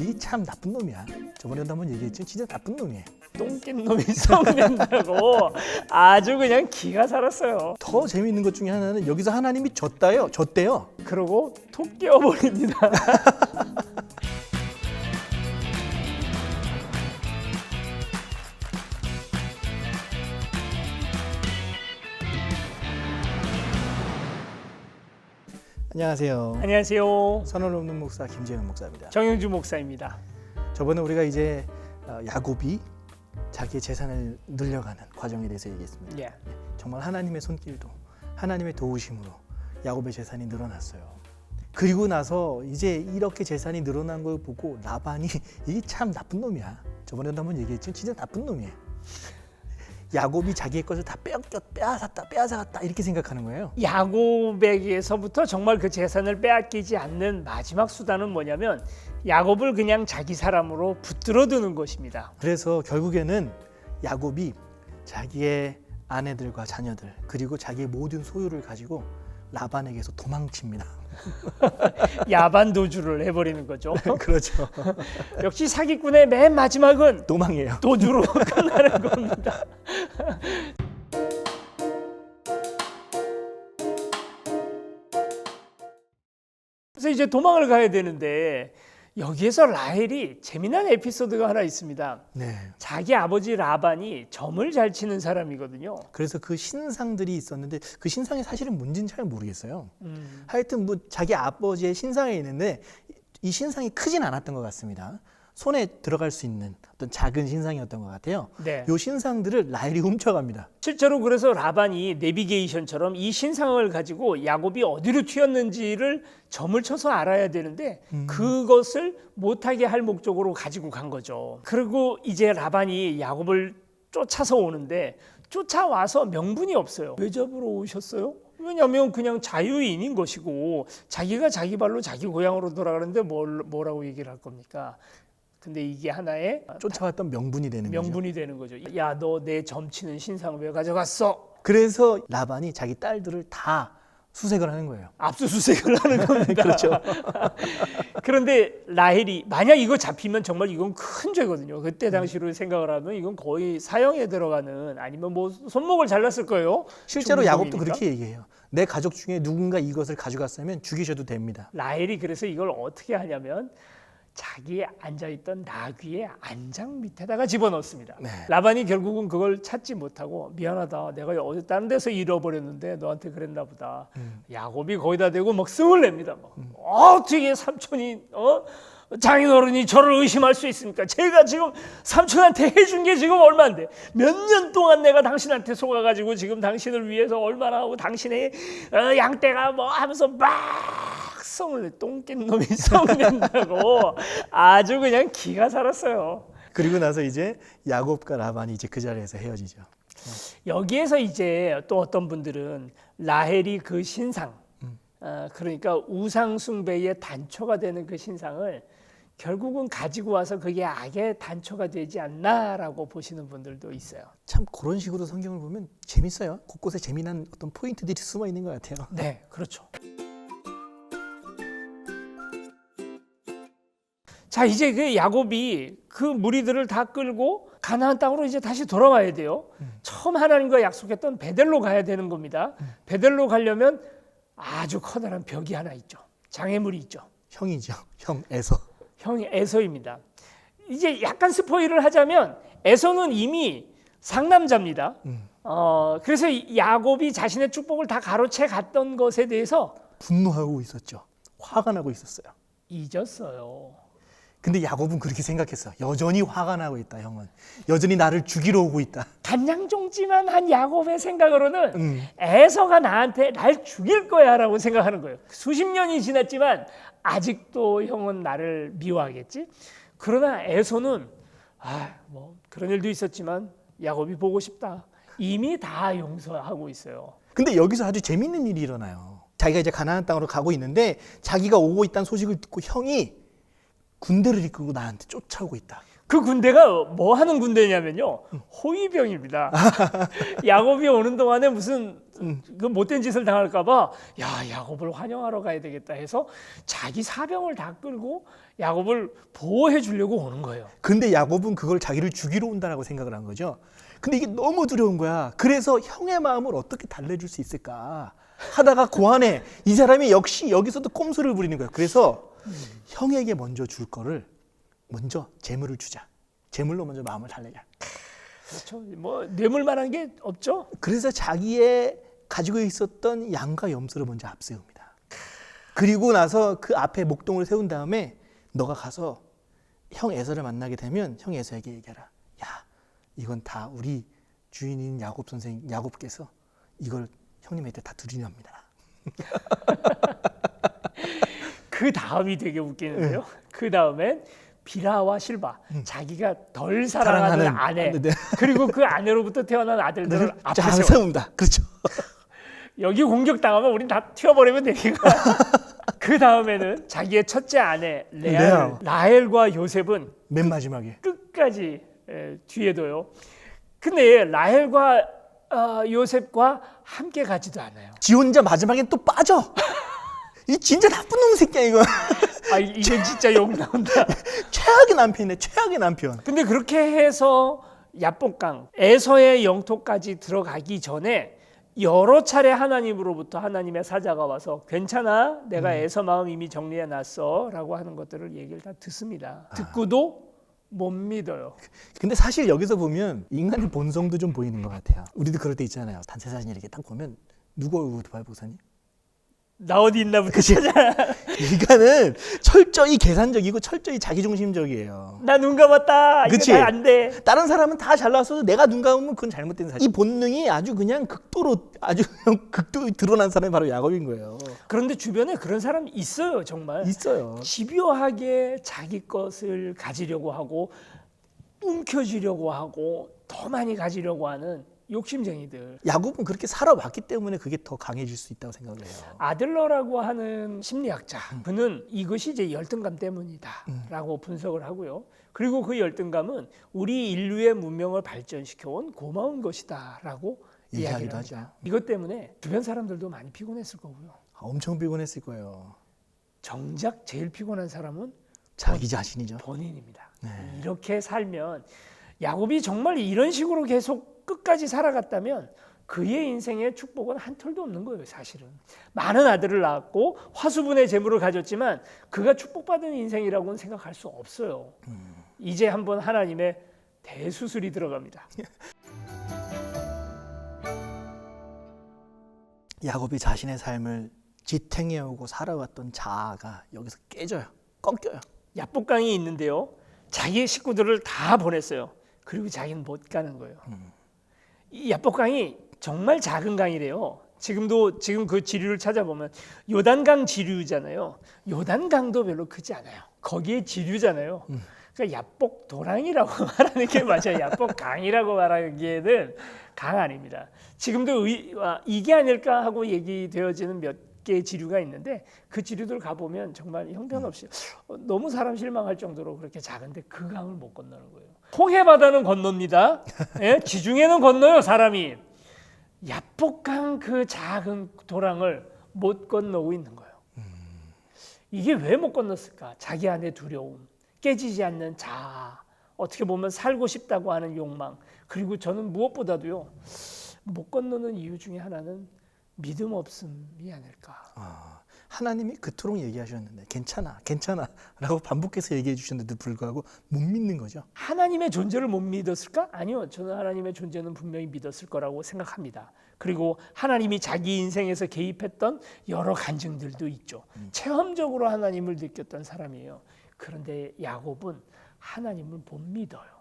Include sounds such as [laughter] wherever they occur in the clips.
이 참 나쁜 놈이야. 저번에도 한번 얘기했지만 진짜 나쁜 놈이에요. 똥낀 놈이 썩는다고 아주 그냥 기가 살았어요. 더 재미있는 것 중에 하나는 여기서 하나님이 졌다요. 졌대요. 그러고 톡 깨워버립니다. [laughs] 안녕하세요. 안녕하세요. 선언 없는 목사 김재현 목사입니다. 정영주 목사입니다. 저번에 우리가 이제 어, 야곱이 자기의 재산을 늘려가는 과정에 대해서 얘기했습니다. 예. 정말 하나님의 손길도 하나님의 도우심으로 야곱의 재산이 늘어났어요. 그리고 나서 이제 이렇게 재산이 늘어난 걸 보고 라반이 이게 참 나쁜 놈이야. 저번에도 한번 얘기했지만 진짜 나쁜 놈이에요. 야곱이 자기의 것을 다 빼앗겼, 빼앗았다, 빼앗아갔다 이렇게 생각하는 거예요. 야곱에게서부터 정말 그 재산을 빼앗기지 않는 마지막 수단은 뭐냐면 야곱을 그냥 자기 사람으로 붙들어 두는 것입니다. 그래서 결국에는 야곱이 자기의 아내들과 자녀들 그리고 자기의 모든 소유를 가지고 라반에게서 도망칩니다. [laughs] 야반 도주를 해버리는 거죠. 그렇죠. [laughs] 역시 사기꾼의 맨 마지막은 도망이에요. 도주로 [laughs] 끝나는 겁니다. 그래서 이제 도망을 가야 되는데 여기에서 라헬이 재미난 에피소드가 하나 있습니다. 네. 자기 아버지 라반이 점을 잘 치는 사람이거든요. 그래서 그 신상들이 있었는데 그 신상이 사실은 뭔지는 잘 모르겠어요. 음, 하여튼 뭐 자기 아버지의 신상이 있는데 이 신상이 크진 않았던 것 같습니다. 손에 들어갈 수 있는 어떤 작은 신상이었던 것 같아요. 네. 요 신상들을 라헬이 훔쳐갑니다. 실제로 그래서 라반이 내비게이션처럼 이 신상을 가지고 야곱이 어디로 튀었는지를 점을 쳐서 알아야 되는데 그것을 못하게 할 목적으로 가지고 간 거죠. 그리고 이제 라반이 야곱을 쫓아서 오는데 쫓아와서 명분이 없어요. 왜 잡으러 오셨어요? 왜냐하면 그냥 자유인인 것이고 자기가 자기 발로 자기 고향으로 돌아가는데 뭘, 뭐라고 얘기를 할 겁니까? 근데 이게 하나의 쫓아왔던 명분이 되는. 명분이 되는 거죠. 야, 너 내 점치는 신상 왜 가져갔어? 그래서 라반이 자기 딸들을 다 수색을 하는 거예요. 압수수색을 하는 [laughs] 겁니다. 그렇죠. [laughs] 그런데 라헬이 만약 이거 잡히면 정말 이건 큰 죄거든요. 그때 당시로 생각을 하면 이건 거의 사형에 들어가는 아니면 뭐 손목을 잘랐을 거예요. 실제로 야곱도 중동이니까. 그렇게 얘기해요. 내 가족 중에 누군가 이것을 가져갔으면 죽이셔도 됩니다. 라헬이 그래서 이걸 어떻게 하냐면 자기 앉아있던 나귀의 안장 밑에다가 집어넣습니다. 네. 라반이 결국은 그걸 찾지 못하고 미안하다. 내가 어디 다른 데서 잃어버렸는데 너한테 그랬나 보다. 음. 야곱이 거기다 대고 막 승을 냅니다. 막. 어떻게 삼촌이 어? 장인어른이 저를 의심할 수 있습니까? 제가 지금 삼촌한테 해준 게 지금 얼마인데 몇 년 동안 내가 당신한테 속아가지고 지금 당신을 위해서 얼마나 하고 당신의 어, 양떼가 뭐 하면서 막 성을 내 똥낀 놈이 성낸다고 아주 그냥 기가 살았어요. 그리고 나서 이제 야곱과 라반이 이제 그 자리에서 헤어지죠. 여기에서 이제 또 어떤 분들은 라헬이 그 신상, 어, 그러니까 우상 숭배의 단초가 되는 그 신상을 결국은 가지고 와서 그게 악의 단초가 되지 않나라고 보시는 분들도 있어요. 참 그런 식으로 성경을 보면 재밌어요. 곳곳에 재미난 어떤 포인트들이 숨어 있는 것 같아요. 네, 그렇죠. 자, 이제 그 야곱이 그 무리들을 다 끌고 가나안 땅으로 이제 다시 돌아와야 돼요. 처음 하나님과 약속했던 베델로 가야 되는 겁니다. 베델로 가려면 아주 커다란 벽이 하나 있죠. 장애물이 있죠. 형이죠. 형 에서. 형이 에서입니다. 이제 약간 스포일을 하자면 에서는 이미 상남자입니다. 음. 어, 그래서 이 야곱이 자신의 축복을 다 가로채 갔던 것에 대해서 분노하고 있었죠. 화가 나고 있었어요. 잊었어요. 근데 야곱은 그렇게 생각했어. 여전히 화가 나고 있다, 형은. 여전히 나를 죽이러 오고 있다. 간장종지만 한 야곱의 생각으로는 음. 에서가 나한테 날 죽일 거야라고 생각하는 거예요. 수십 년이 지났지만 아직도 형은 나를 미워하겠지. 그러나 에서는 아, 뭐 그런 일도 있었지만 야곱이 보고 싶다. 이미 다 용서하고 있어요. 근데 여기서 아주 재밌는 일이 일어나요. 자기가 이제 가나안 땅으로 가고 있는데 자기가 오고 있다는 소식을 듣고 형이 군대를 이끌고 나한테 쫓아오고 있다. 그 군대가 뭐 하는 군대냐면요 호위병입니다. [laughs] [laughs] 야곱이 오는 동안에 무슨 그 못된 짓을 당할까봐 야 야곱을 환영하러 가야 되겠다 해서 자기 사병을 다 끌고 야곱을 보호해 주려고 오는 거예요. 근데 야곱은 그걸 자기를 죽이러 온다라고 생각을 한 거죠. 근데 이게 너무 두려운 거야. 그래서 형의 마음을 어떻게 달래줄 수 있을까 하다가 고안에 이 사람이 역시 여기서도 꼼수를 부리는 거야. 그래서 형에게 먼저 줄 거를 먼저 재물을 주자. 재물로 먼저 마음을 달래자. 그렇죠. 뭐 뇌물만한 게 없죠. 그래서 자기의 가지고 있었던 양과 염소를 먼저 앞세웁니다. 그리고 나서 그 앞에 목동을 세운 다음에 너가 가서 형 에서를 만나게 되면 형 에서에게 얘기하라. 야, 이건 다 우리 주인인 야곱 선생 야곱께서 이걸 형님한테 다 드리렵니다. [laughs] 그 다음이 되게 웃기는데요. 그 다음엔 비라와 실바 자기가 덜 사랑하는, 사랑하는 아내 네. 그리고 그 아내로부터 태어난 아들들을 앞에 자, 세워 세웁니다. 그렇죠. 여기 공격 당하면 우린 다 튀어버리면 되니까 [laughs] 그 다음에는 자기의 첫째 아내 레알, 레알. 라헬과 요셉은 맨 마지막에 끝까지 에, 뒤에 둬요. 근데 라헬과 어, 요셉과 함께 가지도 않아요. 지 혼자 마지막엔 또 빠져. 이 진짜 나쁜 놈 새끼야 이거. [laughs] 아 이- 이건 진짜 욕 나온다. [laughs] 최악의 남편이네. 최악의 남편. 근데 그렇게 해서 야복강 에서의 영토까지 들어가기 전에 여러 차례 하나님으로부터 하나님의 사자가 와서 괜찮아 내가 에서 마음 이미 정리해 놨어라고 하는 것들을 얘기를 다 듣습니다. 듣고도 못 믿어요. 근데 사실 여기서 보면 인간의 본성도 좀 보이는 것 같아요. 우리도 그럴 때 있잖아요. 단체 사진 이렇게 딱 보면 누구 얼굴 봐요, 목사님? 나 어디 있나부터? 찾아. 인간은 철저히 계산적이고 철저히 자기중심적이에요. 나 눈 감았다. 그치? 이거 안 돼. 다른 사람은 다 잘 나왔어도 내가 눈 감으면 그건 잘못된 사실. 이 본능이 아주 그냥 극도로 아주 그냥 [laughs] 극도로 드러난 사람이 바로 야곱인 거예요. 그런데 주변에 그런 사람 있어요, 정말. 있어요. 집요하게 자기 것을 가지려고 하고 움켜쥐려고 하고 더 많이 가지려고 하는 욕심쟁이들. 야곱은 그렇게 살아왔기 때문에 그게 더 강해질 수 있다고 생각을 해요. 아들러라고 하는 심리학자 그는 이것이 이제 열등감 때문이다라고 분석을 하고요. 그리고 그 열등감은 우리 인류의 문명을 발전시켜 온 고마운 것이다라고 이야기를 하죠. 하죠. 이것 때문에 주변 사람들도 많이 피곤했을 거고요. 아, 엄청 피곤했을 거예요. 정작 제일 피곤한 사람은 자기 자신이죠. 본인입니다. 네. 이렇게 살면 야곱이 정말 이런 식으로 계속 끝까지 살아갔다면 그의 인생에 축복은 한 털도 없는 거예요, 사실은. 많은 아들을 낳았고 화수분의 재물을 가졌지만 그가 축복받은 인생이라고는 생각할 수 없어요. 이제 한번 하나님의 대수술이 들어갑니다. [laughs] 야곱이 자신의 삶을 지탱해오고 살아왔던 자아가 여기서 깨져요. 꺾여요. 야복강이 있는데요. 자기의 식구들을 다 보냈어요. 그리고 자기는 못 가는 거예요. 이 야복강이 정말 작은 강이래요. 지금도 지금 그 지류를 찾아보면 요단강 지류잖아요. 요단강도 별로 크지 않아요. 거기에 지류잖아요. 그러니까 야복 도랑이라고 [laughs] 말하는 게 맞아요. 야복 강이라고 말하기에는 강 아닙니다. 지금도 의, 아, 이게 아닐까 하고 얘기되어지는 몇 개의 지류가 있는데 그 지류들 가보면 정말 형편없이 어, 너무 사람 실망할 정도로 그렇게 작은데 그 강을 못 건너는 거예요. 홍해 바다는 건넙니다. 예? 지중해는 건너요 사람이. 야복강 그 작은 도랑을 못 건너고 있는 거예요. 이게 왜 못 건넜을까? 자기 안에 두려움, 깨지지 않는 자아, 어떻게 보면 살고 싶다고 하는 욕망, 그리고 저는 무엇보다도요 못 건너는 이유 중에 하나는 믿음 없음이 아닐까. 아, 하나님이 그토록 얘기하셨는데 괜찮아, 괜찮아라고 반복해서 얘기해 주셨는데도 불구하고 못 믿는 거죠. 하나님의 존재를 못 믿었을까? 아니요. 저는 하나님의 존재는 분명히 믿었을 거라고 생각합니다. 그리고 하나님이 자기 인생에서 개입했던 여러 간증들도 있죠. 체험적으로 하나님을 느꼈던 사람이에요. 그런데 야곱은 하나님을 못 믿어요.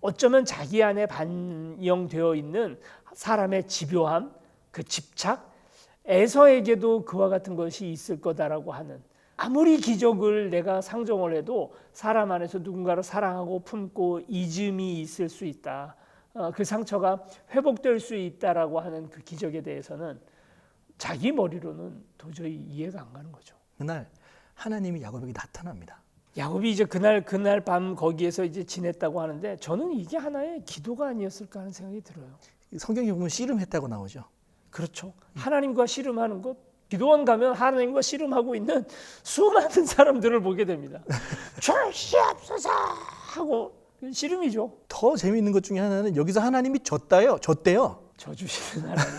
어쩌면 자기 안에 반영되어 있는 사람의 집요함, 그 집착, 에서에게도 그와 같은 것이 있을 거다라고 하는 아무리 기적을 내가 상정을 해도 사람 안에서 누군가를 사랑하고 품고 잊음이 있을 수 있다. 어, 그 상처가 회복될 수 있다라고 하는 그 기적에 대해서는 자기 머리로는 도저히 이해가 안 가는 거죠. 그날 하나님이 야곱에게 나타납니다. 야곱이 이제 그날 그날 밤 거기에서 이제 지냈다고 하는데 저는 이게 하나의 기도가 아니었을까 하는 생각이 들어요. 성경에 보면 씨름했다고 나오죠. 그렇죠. 하나님과 씨름하는 것 기도원 가면 하나님과 씨름하고 있는 수많은 사람들을 보게 됩니다. [laughs] 주시옵소서 하고 씨름이죠. 더 재미있는 것 중에 하나는 여기서 하나님이 졌다요. 졌대요. 저 주시는 하나님.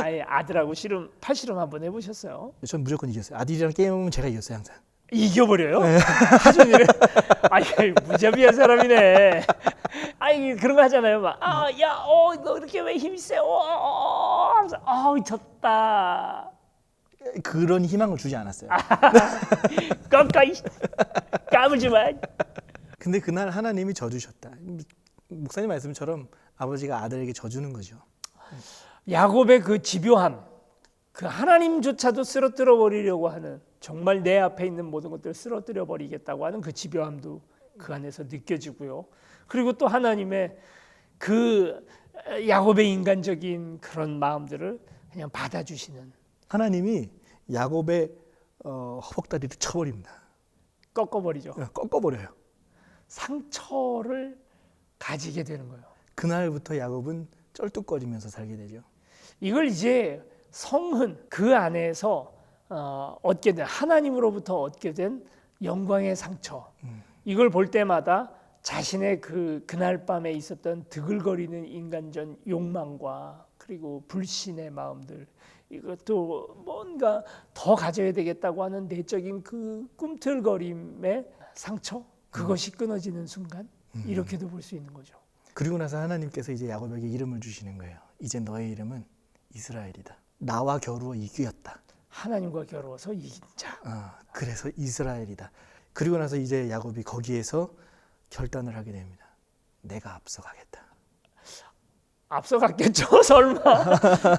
아예 아들하고 씨름 팔씨름 한번 해보셨어요? 전 무조건 이겼어요. 아들이랑 게임하면 제가 이겼어요 항상. 이겨버려요? 하준이를 아이 무자비한 사람이네. 그런 거 하잖아요. 막 아 야 어 너 이렇게 왜 힘이 세? 어, 어, 하면서 아 졌다. 그런 희망을 주지 않았어요. [laughs] 깜깜이 까불지 마. 근데 그날 하나님이 져주셨다. 목사님 말씀처럼 아버지가 아들에게 져주는 거죠. 야곱의 그 집요함, 그 하나님조차도 쓰러뜨려 버리려고 하는 정말 내 앞에 있는 모든 것들을 쓰러뜨려 버리겠다고 하는 그 집요함도 그 안에서 느껴지고요. 그리고 또 하나님의 그 야곱의 인간적인 그런 마음들을 그냥 받아주시는 하나님이 야곱의 어, 허벅다리를 쳐버립니다. 꺾어버리죠. 꺾어버려요. 상처를 가지게 되는 거예요. 그날부터 야곱은 쩔뚝거리면서 살게 되죠. 이걸 이제 성은 그 안에서 어, 얻게 된 하나님으로부터 얻게 된 영광의 상처. 이걸 볼 때마다 자신의 그 그날 밤에 있었던 드글거리는 인간전 욕망과 그리고 불신의 마음들 이것도 뭔가 더 가져야 되겠다고 하는 내적인 그 꿈틀거림의 상처 그것이 끊어지는 순간 이렇게도 볼 수 있는 거죠. 그리고 나서 하나님께서 이제 야곱에게 이름을 주시는 거예요. 이제 너의 이름은 이스라엘이다. 나와 겨루어 이겼다. 하나님과 겨루어서 이긴 자. 어, 그래서 이스라엘이다. 그리고 나서 이제 야곱이 거기에서 결단을 하게 됩니다. 내가 앞서가겠다. 앞서갔겠죠 [laughs] 설마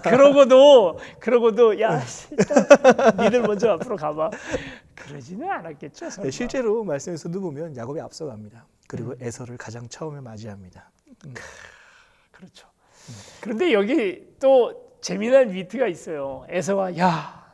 그러고도 그러고도 야 니들 먼저 앞으로 가봐 그러지는 않았겠죠 설마 네, 실제로 말씀에서도 보면 야곱이 앞서갑니다. 그리고 에서를 가장 처음에 맞이합니다. 그렇죠 그런데 여기 또 재미난 위트가 있어요 에서가 야, 야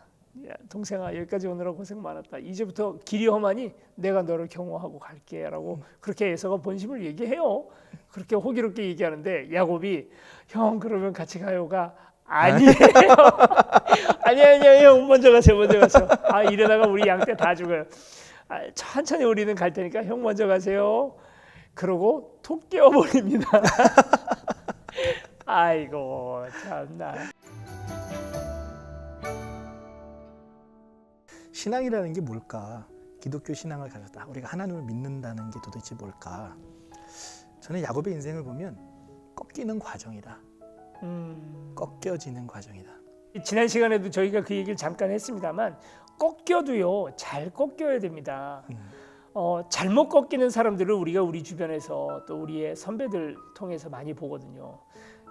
동생아 여기까지 오느라 고생 많았다. 이제부터 길이 험하니 내가 너를 경호하고 갈게라고 그렇게 에서가 본심을 얘기해요. 그렇게 호기롭게 얘기하는데 야곱이 형 그러면 같이 가요가 아니에요. [laughs] 아니 아니 형 먼저 가세요 먼저 가세요. 아 이러다가 우리 양떼 다 죽어요. 아, 천천히 우리는 갈 테니까 형 먼저 가세요. 그러고 톡 깨워버립니다. [laughs] 아이고 참나 신앙이라는 게 뭘까? 기독교 신앙을 가졌다. 우리가 하나님을 믿는다는 게 도대체 뭘까? 저는 야곱의 인생을 보면 꺾이는 과정이다. 음, 꺾여지는 과정이다. 지난 시간에도 저희가 그 얘기를 잠깐 했습니다만 꺾여도요 잘 꺾여야 됩니다. 음. 어, 잘못 꺾이는 사람들을 우리가 우리 주변에서 또 우리의 선배들 통해서 많이 보거든요.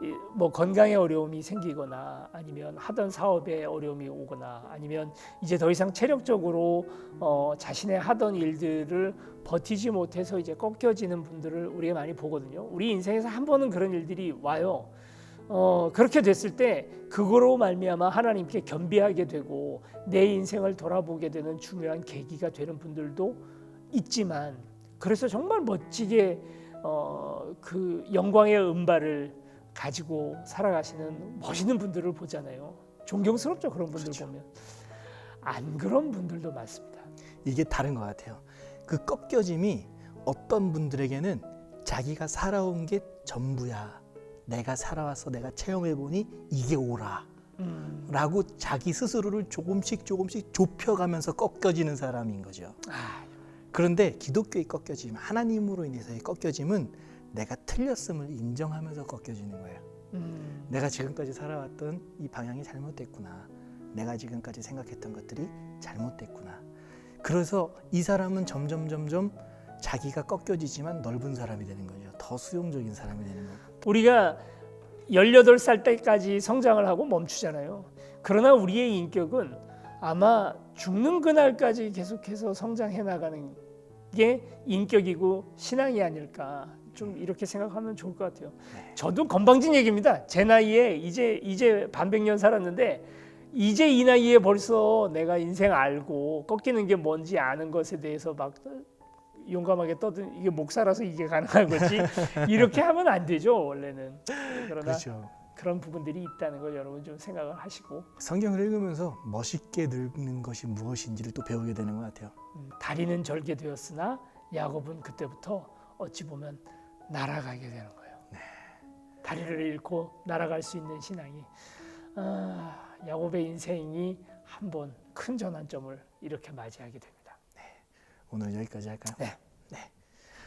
이, 뭐 건강에 어려움이 생기거나 아니면 하던 사업에 어려움이 오거나 아니면 이제 더 이상 체력적으로 어, 자신의 하던 일들을 버티지 못해서 이제 꺾여지는 분들을 우리가 많이 보거든요. 우리 인생에서 한 번은 그런 일들이 와요. 어, 그렇게 됐을 때 그거로 말미암아 하나님께 겸비하게 되고 내 인생을 돌아보게 되는 중요한 계기가 되는 분들도 있지만 그래서 정말 멋지게 어, 그 영광의 은발을 가지고 살아가시는 멋있는 분들을 보잖아요. 존경스럽죠 그런 분들 그렇죠. 보면 안 그런 분들도 많습니다. 이게 다른 것 같아요. 그 꺾여짐이 어떤 분들에게는 자기가 살아온 게 전부야. 내가 살아와서 내가 체험해 보니 이게 오라. 음, 라고 자기 스스로를 조금씩 조금씩 좁혀가면서 꺾여지는 사람인 거죠. 아, 그런데 기독교의 꺾여짐, 하나님으로 인해서의 꺾여짐은 내가 틀렸음을 인정하면서 꺾여지는 거예요. 음, 내가 지금까지 살아왔던 이 방향이 잘못됐구나. 내가 지금까지 생각했던 것들이 잘못됐구나. 그래서 이 사람은 점점 점점 자기가 꺾여지지만 넓은 사람이 되는 거죠. 더 수용적인 사람이 되는 거고. 우리가 18살 때까지 성장을 하고 멈추잖아요. 그러나 우리의 인격은 아마 죽는 그날까지 계속해서 성장해 나가는 게 인격이고 신앙이 아닐까. 좀 이렇게 생각하면 좋을 것 같아요. 네. 저도 건방진 얘기입니다. 제 나이에 이제 이제 반백년 살았는데 이제 이 나이에 벌써 내가 인생 알고 꺾이는 게 뭔지 아는 것에 대해서 막 용감하게 떠든 이게 목사라서 이게 가능한 거지 [laughs] 이렇게 하면 안 되죠 원래는 그러나 그렇죠. 그런 부분들이 있다는 걸 여러분 좀 생각을 하시고 성경을 읽으면서 멋있게 늙는 것이 무엇인지를 또 배우게 되는 것 같아요. 음, 다리는 절개되었으나 야곱은 그때부터 어찌 보면 날아가게 되는 거예요. 다리를 잃고 날아갈 수 있는 신앙이 아, 야곱의 인생이 한 번 큰 전환점을 이렇게 맞이하게 됩니다. 오늘 여기까지 할까요? 네. 네.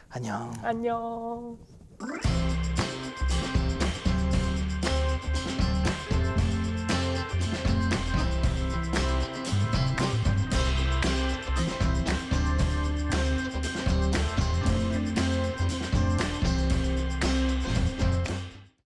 안녕. 안녕.